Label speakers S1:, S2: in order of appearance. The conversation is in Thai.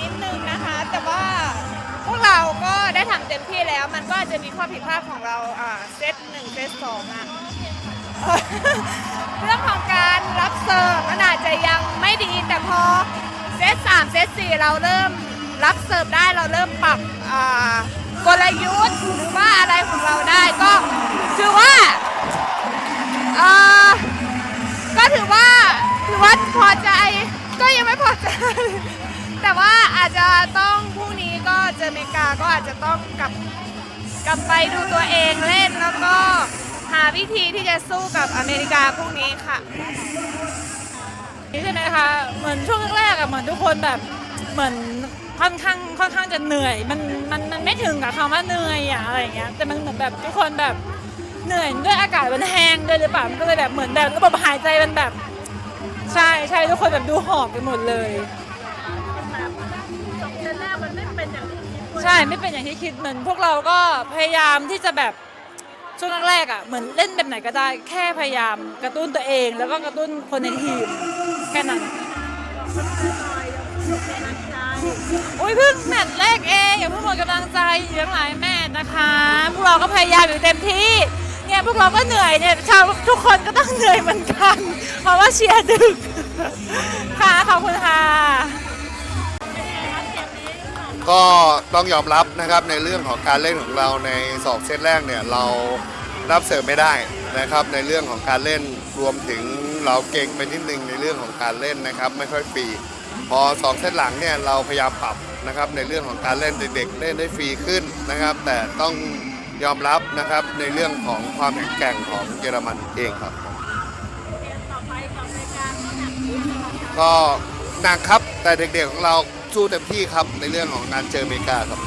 S1: นิดนึงนะคะ แต่ว่าพวกเราก็ได้ทำเต็มที่แล้ว มันก็อาจจะมีข้อผิดพลาดของเราอ่าเซตหนึ่งเซตสองอะเรื่องของการรับเสิร์ฟมันอาจจะยังไม่ดีแต่พอเซตสามเซตสี่เราเริ่มรับเสิร์ฟได้เราเริ่มปรับอ่ากลยุทธ์หรือว่าอะไรของเราได้ก็ถือว่าอ่าก็ถือว่าถือว่าพอใจ แต่ว่าอาจจะต้องพรุ่งนี้ก็เจอเมริกาก็อาจจะต้องกลับกลับไปดูตัวเองเล่นแล้วก็หาวิธีที่จะสู้กับอเมริกาพรุ่งนี้ค่ะ
S2: นี่ใช่ไหมคะเหมือนช่วงแรกๆอะเหมือนทุกคนแบบเหมือนค่อนข้างค่อนข้างจะเหนื่อย มันมันมันไม่ถึงกับคำว่าเหนื่อยอะอะไรอย่างเงี้ยแต่มันเหมือนแบบทุกคนแบบเหนื่อยด้วยอากาศมันแห้งด้วยหรือเปล่ามันก็เลยแบบเหมือนแบบระบบหายใจมันแบบ ใช่ใช่ทุกคนแบบดูหอบกันหมดเลยใช่ไม่เป็นอย่างที่คิดเหมือนพวกเราก็พยายามที่จะแบบช่วงแรกๆอะเหมือนเล่นแบบไหนก็ได้ แค่พยายามกระตุ้นตัวเอง แล้วก็กระตุ้นคนในทีมแค่นั้นอุ้ยเพิ่งแมตช์แรกเองอย่าเพิ่งหมดกำลังใจอยู่ทั้งหลายแมตช์นะคะ พวกเราก็พยายามอยู่เต็มที่เนี่ยพวกเราก็เหนื่อยเนี่ยชาวทุกคนก็ มือนกัน เพราะว่าเชียร์ดึก ค่ะ ขอบคุณค่ะ
S3: ก็ต้องยอมรับนะครับในเรื่องของการเล่นของเราในสองเซตแรกเนี่ยเรารับเสิร์ฟไม่ได้นะครับ ในเรื่องของการเล่นรวมถึงเราเก่งไปนิดนึงในเรื่องของการเล่นนะครับ ไม่ค่อยฟรีพอสองเซตหลังเนี่ยเราพยายามปรับนะครับในเรื่องของการเล่นเด็กๆเล่นได้ฟรีขึ้นนะครับ แต่ต้องยอมรับนะครับในเรื่องของความแข็งแกร่งของเยอรมันเองครับ ก็หนักครับแต่เด็กๆของเราสู้เต็มที่ครับในเรื่องของการเจออเมริกาครับ